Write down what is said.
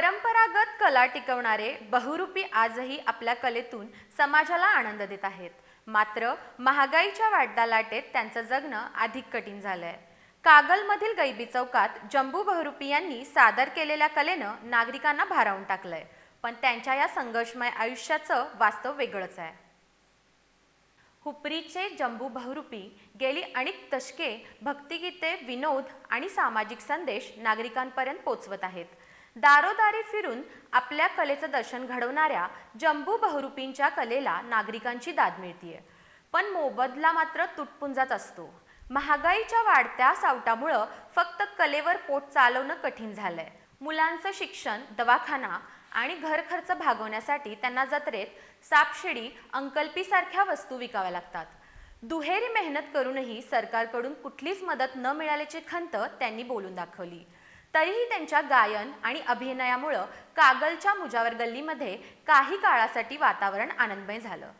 परंपरागत कला टिकवणारे बहुरूपी आजही आपल्या कलेतून समाजाला आनंद देत आहेत. मात्र महागाईच्या वाढत्या लाटेत त्यांचं जगणं अधिक कठीण झालंय. कागलमधील गैबी चौकात जंबू बहुरूपी यांनी सादर केलेल्या कलेनं नागरिकांना भारावून टाकलंय. पण त्यांच्या या संघर्षमय आयुष्याचं वास्तव वेगळंच आहे. हुपरीचे जंबू बहुरूपी गेली अनेक दशके भक्तिगीते विनोद आणि सामाजिक संदेश नागरिकांपर्यंत पोचवत आहेत. दारोदारी फिरून आपल्या कलेचं दर्शन घडवणाऱ्या जंबू बहुरूपींच्या कलेला नागरिकांची दाद मिळतीये. पण मोबदला मात्र तुटपुंजाच असतो. महागाईच्या वाढत्या सावटामुळं फक्त कलेवर पोट चालवणं कठीण झालंय. मुलांचं शिक्षण दवाखाना आणि घर खर्च भागवण्यासाठी त्यांना जत्रेत सापशिडी अंकल्पीसारख्या वस्तू विकाव्या लागतात. दुहेरी मेहनत करूनही सरकारकडून कुठलीच मदत न मिळाल्याची खंत त्यांनी बोलून दाखवली. तरीही त्यांच्या गायन आणि अभिनयामुळं कागलच्या मुजावर गल्लीमध्ये काही काळासाठी वातावरण आनंदमय झालं.